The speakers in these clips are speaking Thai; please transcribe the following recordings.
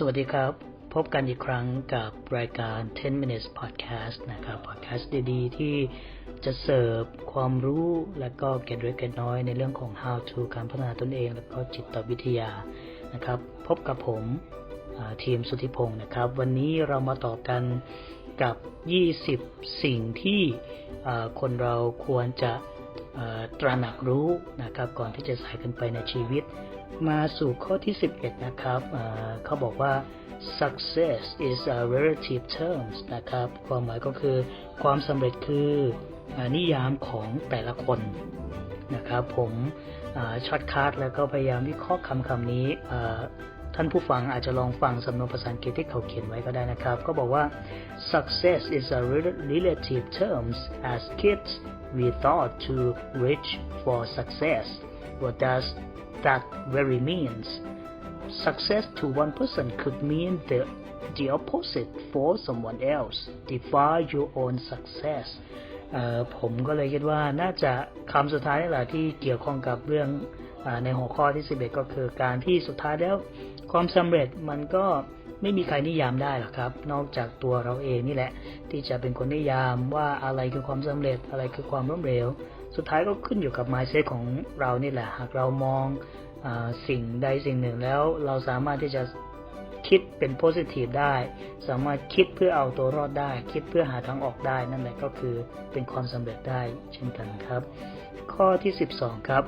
สวัสดีครับ พบกันอีกครั้งกับรายการ 10 minutes podcast นะครับ podcast ดีๆ ที่จะเสิร์ฟความรู้และก็เก็ดเล็กเก็ดน้อยในเรื่องของ how to การพัฒนาตนเอง และก็จิตวิทยานะครับ พบกับผมทีมสุธิพงศ์นะครับ วันนี้เรามาต่อกันกับ 20 สิ่งที่คนเราควรจะ ตระหนักรู้นะครับก่อนที่จะใส่กันไปในชีวิต มาสู่ข้อที่ 11 นะครับเขาบอกว่า success is a relative terms นะครับความหมายก็คือความสำเร็จคืออนิยามของแต่ละคนนะครับผมช็อตคัดแล้วก็พยายามวิเคราะห์คำคำนี้ ท่านผู้ฟังอาจจะลองฟังสำนวนภาษาอังกฤษที่เขาเขียนไว้ก็ได้นะครับ ก็บอกว่า success is a relative terms as kids we thought to reach for success what does that very means success to one person could mean the the opposite for someone else define your own success ผมก็เลยคิดว่าน่าจะคำสุดท้ายนี่แหละที่เกี่ยวข้องกับเรื่อง ในหัวข้อที่ 11 ก็คือการที่สุดท้ายแล้วความสำเร็จมันก็ไม่มีใครนิยามได้หรอกครับ นอกจากตัวเราเองนี่แหละ ที่จะเป็นคนนิยามว่าอะไรคือความสำเร็จอะไรคือความล้มเหลว สุดท้ายก็ขึ้นอยู่กับ mindset ของเรานี่แหละ หากเรามองอสิ่งใดสิ่งหนึ่งแล้วเราสามารถที่จะคิดเป็น positive ได้ สามารถคิดเพื่อเอาตัวรอดได้ คิดเพื่อหาทางออกได้ นั่นแหละก็คือเป็นความสำเร็จได้เช่นกันครับ ข้อที่ 12 ครับ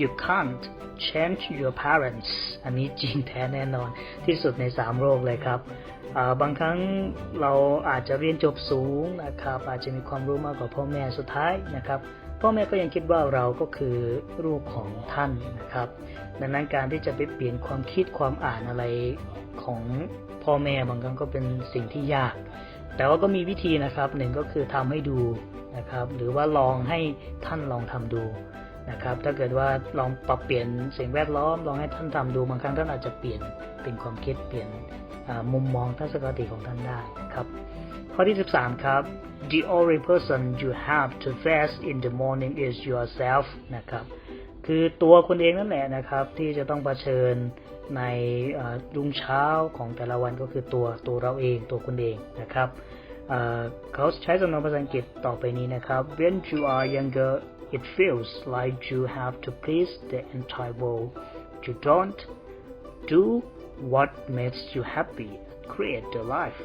you can't change your parents อันนี้จริงแท้แน่นอนที่สุดในสามโลกเลยครับบางครั้งเราอาจจะเรียนจบสูงนะครับอาจจะมีความรู้มากกว่าพ่อแม่สุดท้ายนะครับพ่อแม่ก็ยังคิดว่าเราก็คือลูกของท่านนะครับ ดังนั้นการที่จะไปเปลี่ยนความคิดความอ่านอะไรของพ่อแม่บางครั้งก็เป็นสิ่งที่ยาก แต่ว่าก็มีวิธีนะครับหนึ่งก็คือทำให้ดูนะครับ หรือว่าลองให้ท่านลองทำดู นะครับ ถ้าเกิดว่าลองปรับเปลี่ยนสิ่งแวดล้อม ลองให้ท่านทำดูบางครั้งท่านอาจจะเปลี่ยนเป็นความคิดเปลี่ยนมุมมองทัศนคติของท่านได้ครับ ข้อที่ 13 ครับ the only person you have to face in the morning is yourself นะครับ คือตัวคุณเองนั่นแหละนะครับ ที่จะต้องเผชิญในรุ่งเช้าของแต่ละวันก็คือตัวตัวเราเองตัวคุณเองนะครับเอ่อเขาใช้สำนวนภาษาอังกฤษต่อไปนี้นะครับ when you are younger it feels like you have to please the entire world you don't do what makes you happy create the life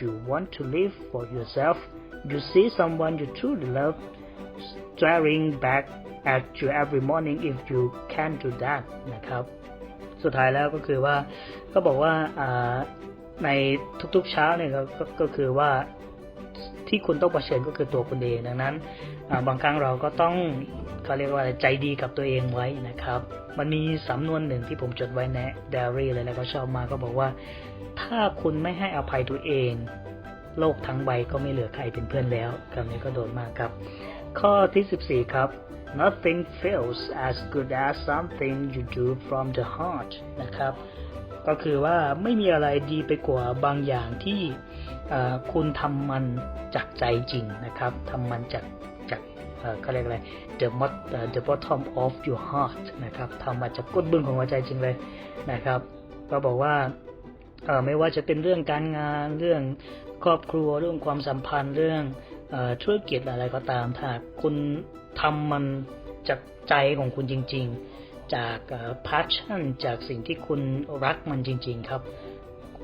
you want to live for yourself you see someone you truly love staring back at you every morning if you can do that นะครับ สุดท้ายแล้วก็คือว่าก็บอกว่าอ่าในทุกๆเช้าเนี่ยก็ก็ก็คือว่า ที่คุณต้องเผชิญก็คือตัวคุณเองดังนั้น บางครั้งเราก็ต้องเขาเรียกว่าใจดีกับตัวเองไว้นะครับ มันมีสำนวนหนึ่งที่ผมจดไว้ในไดอารี่เลยแล้วก็ชอบมาก็บอกว่า ถ้าคุณไม่ให้อภัยตัวเอง โลกทั้งใบก็ไม่เหลือใครเป็นเพื่อนแล้วคำนี้ก็โดนมากครับ ข้อที่ 14 ครับ nothing feels as good as something you do from the heart นะครับ ก็คือว่าไม่มีอะไรดีไปกว่าบางอย่างที่ คุณทำมันจากใจจริงนะครับทำมันจากจากเอ่อเขาเรียกอะไร the bot the bottom of your heart นะครับทำมาจากก้นบึ้งของหัวใจจริงเลยนะครับ ก็บอกว่าไม่ว่าจะเป็นเรื่องการงานเรื่องครอบครัวเรื่องความสัมพันธ์เรื่องอธุรกิจอะไรก็ตามถ้าคุณทำมันจากใจของคุณจริง ๆ จาก passion จากสิ่งที่คุณรักมันจริง ๆ ครับ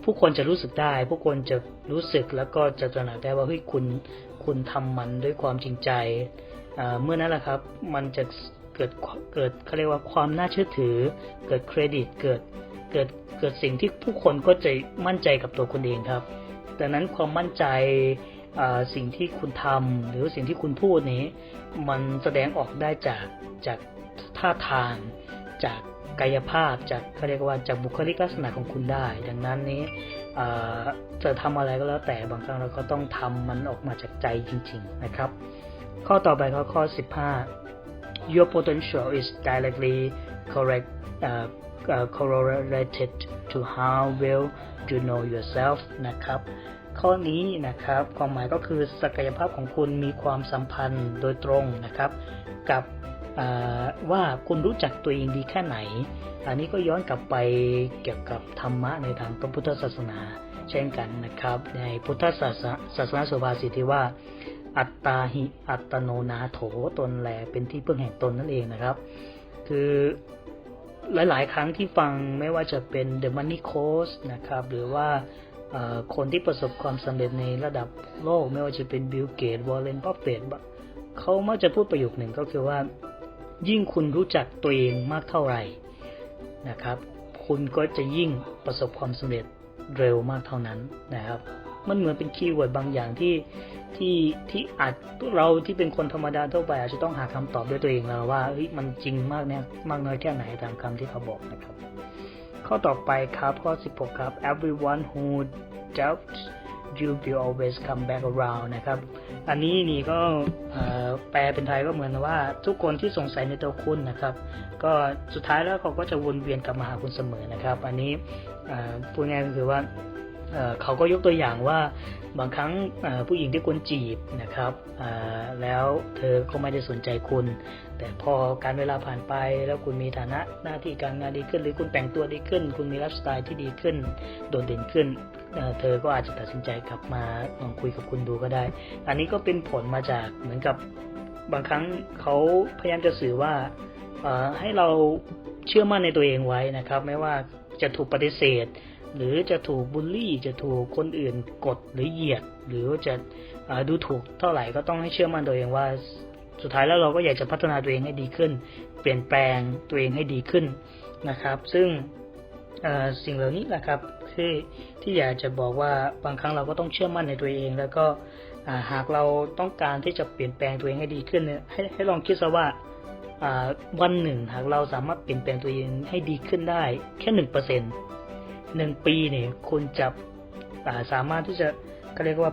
ผู้คนจะรู้สึกได้ ผู้คนจะรู้สึกแล้วก็จะตระหนักได้ว่าเฮ้ยคุณคุณทำมันด้วยความจริงใจเอ่อเมื่อนั้นแหละครับ มันจะเกิดเกิดเขาเรียกว่าความน่าเชื่อถือ เกิดเครดิตเกิดเกิดเกิดสิ่งที่ผู้คนก็จะมั่นใจกับตัวคุณเองครับดังนั้นความมั่นใจอ่าสิ่งที่คุณทำหรือสิ่งที่คุณพูดนี้ มันแสดงออกได้จากจากท่าทางจาก กายภาพจากเขาเรียกว่าจากบุคลิกลักษณะของคุณได้ ดังนั้นนี้จะทำอะไรก็แล้วแต่บางครั้งเราก็ต้องทำมันออกมาจากใจจริง ๆ นะครับ ข้อต่อไปข้อข้อ 15 your potential is directly correct uh, uh, correlated to how well you know yourself นะครับข้อนี้นะครับความหมายก็คือศักยภาพของคุณมีความสัมพันธ์โดยตรงนะครับ กับ ว่าคุณรู้จักตัวเองดีแค่ไหน อันนี้ก็ย้อนกลับไปเกี่ยวกับธรรมะในทางพระพุทธศาสนา เช่นกันนะครับ ในพุทธศาสนาศาสนาสุภาษิตที่ว่า อัตตาหิอัตโนนาโถตนแลเป็นที่พึ่งแห่งตนนั่นเองนะครับ คือหลาย ๆ ครั้งที่ฟังไม่ว่าจะเป็น The Money Coach นะครับ หรือว่าคนที่ประสบความสำเร็จในระดับโลก ไม่ว่าจะเป็นบิลเกตวอลเลนบัฟเฟตเขามักจะพูดประโยคหนึ่งก็คือว่า ยิ่งคุณรู้จักตัวเองมากเท่าไหร่นะครับ คุณก็จะยิ่งประสบความสำเร็จเร็วมากเท่านั้นนะครับ มันเหมือนเป็นคีย์เวิร์ดบางอย่างที่ที่ที่อาจเราที่เป็นคนธรรมดาทั่วไปอาจจะต้องหาคำตอบด้วยตัวเองแล้วว่ามันจริงมากเนี่ยมากน้อยแค่ไหนตามคำที่เขาบอกนะครับ ข้อต่อไปครับข้อ 16 ครับ everyone who doubts you will always come back around นะครับ อันนี้นี่ก็แปลเป็นไทยก็เหมือนว่าทุกคนที่สงสัยในตัวคุณนะครับ ก็สุดท้ายแล้วเขาก็จะวนเวียนกลับมาหาคุณเสมอนะครับ อันนี้พูดง่ายก็คือว่าเขาก็ยกตัวอย่างว่า บางครั้งผู้หญิงที่คุณจีบนะครับแล้วเธอก็ไม่ได้สนใจคุณ แต่พอการเวลาผ่านไปแล้วคุณมีฐานะหน้าที่การงานดีขึ้น หรือคุณแต่งตัวดีขึ้น คุณมีไลฟ์สไตล์ที่ดีขึ้น โดดเด่นขึ้นเธอก็อาจจะตัดสินใจกลับมาลองคุยกับคุณดูก็ได้ อันนี้ก็เป็นผลมาจากเหมือนกับบางครั้งเขาพยายามจะสื่อว่าให้เราเชื่อมั่นในตัวเองไว้นะครับ ไม่ว่าจะถูกปฏิเสธ หรือจะถูกบูลลี่จะถูกคนอื่นกดหรือเหยียด หรือว่าจะดูถูกเท่าไหร่ก็ต้องให้เชื่อมั่นตัวเองว่า สุดท้ายแล้วเราก็อยากจะพัฒนาตัวเองให้ดีขึ้น เปลี่ยนแปลงตัวเองให้ดีขึ้นนะครับ ซึ่งสิ่งเหล่านี้แหละครับที่ที่อยากจะบอกว่าบางครั้งเราก็ต้องเชื่อมั่นในตัวเอง แล้วก็หากเราต้องการที่จะเปลี่ยนแปลงตัวเองให้ดีขึ้นเนี่ยให้ให้ลองคิดซะว่าอ่าวันหนึ่งหากเราสามารถเปลี่ยนแปลงตัวเองให้ดีขึ้นได้แค่หนึ่งเปอร์เซ็น หนึ่งปีเนี่ยคุณจะาสามารถที่จะก็เรียกว่า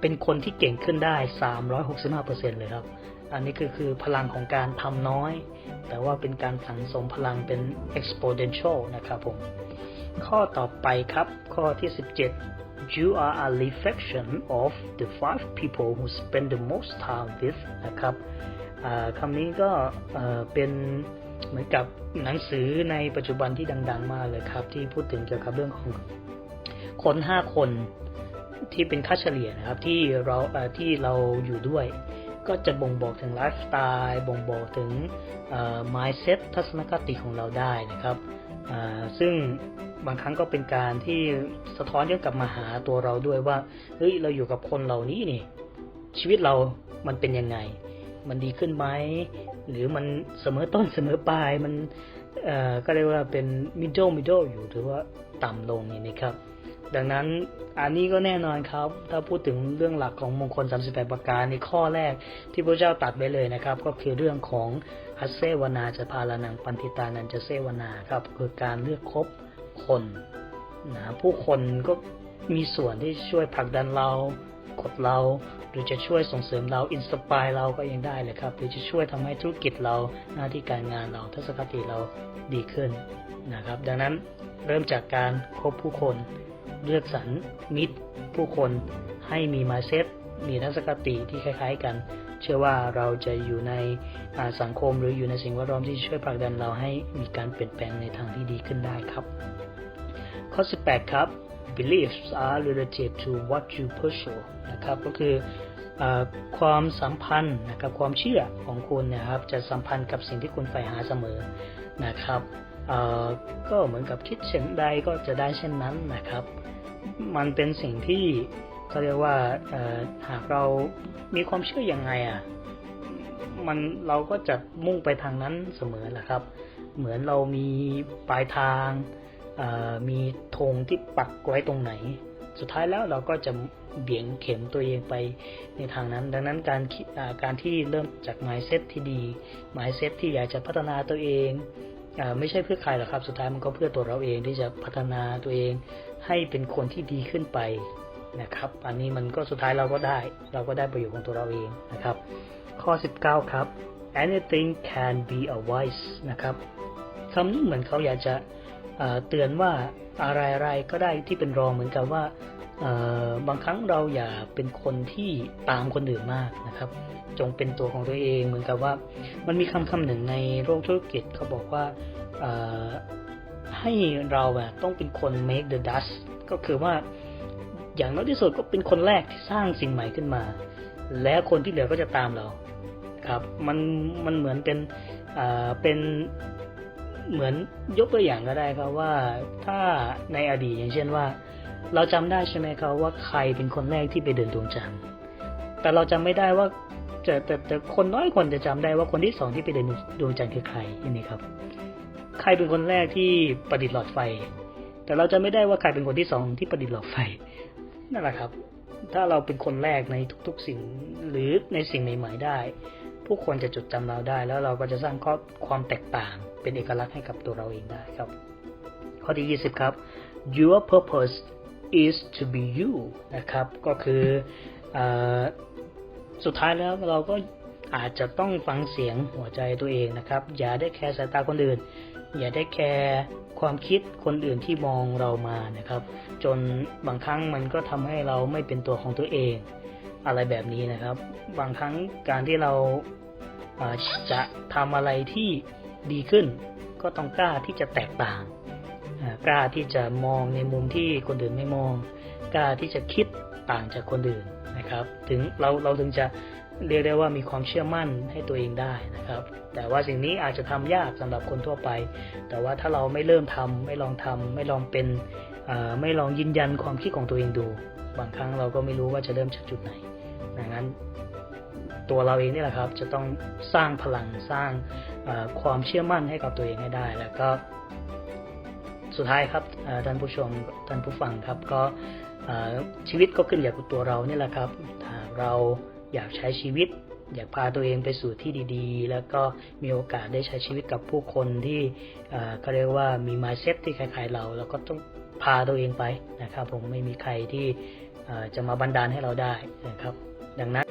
เป็นคนที่เก่งขึ้นได้สามร้อยหกสิบห้าเปอร์เซ็นเลยครับ อันนี้คือคือพลังของการทำน้อย แต่ว่าเป็นการสังสมพลังเป็น exponential นะครับผม ข้อต่อไปครับ ข้อที่ 17 you are a reflection of the five people who spend the most time with นะครับคำนี้ก็เป็น เหมือนกับหนังสือในปัจจุบันที่ดัง ๆ มากเลยครับ ที่พูดถึงเกี่ยวกับเรื่องของคนห้าคนที่เป็นค่าเฉลี่ยนะครับที่เราที่เราอยู่ด้วย ก็จะบ่งบอกถึงไลฟ์สไตล์บ่งบอกถึง mindset ทัศนคติของเราได้นะครับซึ่งบางครั้งก็เป็นการที่สะท้อนย้อนกลับมาหาตัวเราด้วยว่าเฮ้ยเราอยู่กับคนเหล่านี้นี่ชีวิตเรามันเป็นยังไง มันดีขึ้นไหมหรือมันเสมอต้นเสมอปลายมันก็เรียกว่าเป็น middle middle อยู่หรือว่าต่ำลงนี่นะครับ ดังนั้นอันนี้ก็แน่นอนครับ ถ้าพูดถึงเรื่องหลักของมงคล 38 ประการในข้อแรกที่พระเจ้าตัดไว้เลยนะครับ ก็คือเรื่องของฮัสเซวนาจะพาลานังปันติตานันจะเซวนาครับคือการเลือกคบคนนะผู้คนก็มีส่วนที่ช่วยผลักดันเรากดเรา หรือจะช่วยส่งเสริมเราอินสปายเราก็ยังได้เลยครับ หรือจะช่วยทำให้ธุรกิจเราหน้าที่การงานเราทัศนคติเราดีขึ้นนะครับ ดังนั้นเริ่มจากการคบผู้คนเลือกสรรมิตรผู้คนให้มีมาเซตมีทัศนคติที่คล้าย ๆ กัน เชื่อว่าเราจะอยู่ในสังคมหรืออยู่ในสิ่งแวดล้อมที่ช่วยผลักดันเราให้มีการเปลี่ยนแปลงในทางที่ดีขึ้นได้ครับ ข้อ 18 ครับ beliefs are related to what you pursue นะครับ ก็คือ ความสัมพันธ์นะครับความเชื่อของคุณนะครับจะสัมพันธ์กับสิ่งที่คุณใฝ่หาเสมอนะครับก็เหมือนกับคิดเช่นใดก็จะได้เช่นนั้นนะครับ มันเป็นสิ่งที่เขาเรียกว่าหากเรามีความเชื่ออยังไงอะมันเราก็จะมุ่งไปทางนั้นเสมอแหละครับ เหมือนเรามีปลายทางมีธงที่ปักไว้ตรงไหน สุดท้ายแล้วเราก็จะ เบี่ยงเข็มตัวเองไปในทางนั้น ดังนั้นการการที่เริ่มจาก mindset ที่ดี mindset ที่อยากจะพัฒนาตัวเองอไม่ใช่เพื่อใครหรอกครับ สุดท้ายมันก็เพื่อตัวเราเองที่จะพัฒนาตัวเองให้เป็นคนที่ดีขึ้นไปนะครับ อันนี้มันก็สุดท้ายเราก็ได้ เราก็ได้ประโยชน์ของตัวเราเองนะครับ ข้อ 19 ครับ anything can be a vice นะครับคำนี้เหมือนเขาอยากจะเอ่อเตือนว่าอะไรๆก็ได้ที่เป็นรองเหมือนกับว่า บางครั้งเราอย่าเป็นคนที่ตามคนอื่นมากนะครับ จงเป็นตัวของตัวเองเหมือนกับว่า มันมีคำคำหนึ่งในโลกธุรกิจเขาบอกว่าให้เราอะต้องเป็นคน make the dust ก็คือว่าอย่างน้อยที่สุดก็เป็นคนแรกที่สร้างสิ่งใหม่ขึ้นมา แล้วคนที่เหลือก็จะตามเราครับมันมันเหมือนเป็นอ่าเป็นเหมือนยกตัวอย่างก็ได้ครับว่าถ้าในอดีตอย่างเช่นว่า เราจำได้ใช่ไหมครับว่าใครเป็นคนแรกที่ไปเดินดวงจันทร์แต่เราจำไม่ได้ว่าแต่แต่แต่คนน้อยคนจะจำได้ว่าคนที่สองที่ไปเดินดวงจันทร์คือใครนี่ครับ ใครเป็นคนแรกที่ประดิษฐ์หลอดไฟ แต่เราจะไม่ได้ว่าใครเป็นคนที่สองที่ประดิษฐ์หลอดไฟนั่นแหละครับ ถ้าเราเป็นคนแรกในทุก ๆ สิ่งหรือในสิ่งใหม่ๆได้ ผู้คนจะจดจำเราได้ แล้วเราก็จะสร้างข้อความแตกต่าง เป็นเอกลักษณ์ให้กับตัวเราเองได้ครับ ข้อที่ 20 ครับ your purpose is to be you นะครับ ก็คืออสุดท้ายแล้วเราก็อาจจะต้องฟังเสียงหัวใจตัวเองนะครับ อย่าได้แคร์สายตาคนอื่น อย่าได้แคร์ความคิดคนอื่นที่มองเรามานะครับ จนบางครั้งมันก็ทำให้เราไม่เป็นตัวของตัวเอง อะไรแบบนี้นะครับ บางครั้งการที่เราจะทำอะไรที่ดีขึ้น ก็ต้องกล้าที่จะแตกต่าง กล้าที่จะมองในมุมที่คนอื่นไม่มอง กล้าที่จะคิดต่างจากคนอื่นนะครับ ถึงเราเราถึงจะเรียกได้ว่ามีความเชื่อมั่นให้ตัวเองได้นะครับ แต่ว่าสิ่งนี้อาจจะทำยากสำหรับคนทั่วไป แต่ว่าถ้าเราไม่เริ่มทำไม่ลองทำไม่ลองเป็นไม่ลองยืนยันความคิดของตัวเองดู บางครั้งเราก็ไม่รู้ว่าจะเริ่มจากจุดไหนดังนั้นตัวเราเองนี่แหละครับ จะต้องสร้างพลังสร้างความเชื่อมั่นให้กับตัวเองให้ได้ แล้วก็ สุดท้ายครับท่านผู้ชมท่านผู้ฟังครับก็ชีวิตก็ขึ้นอยู่กับตัวเรานี่แหละครับถ้าเราอยากใช้ชีวิต อยากพาตัวเองไปสู่ที่ดีๆ แล้วก็มีโอกาสได้ใช้ชีวิตกับผู้คนที่เขาเรียกว่ามี mindset ที่คล้ายๆเรา แล้วก็ต้องพาตัวเองไปนะครับ ผมไม่มีใครที่จะมาบันดาลให้เราได้นะครับ ดังนั้น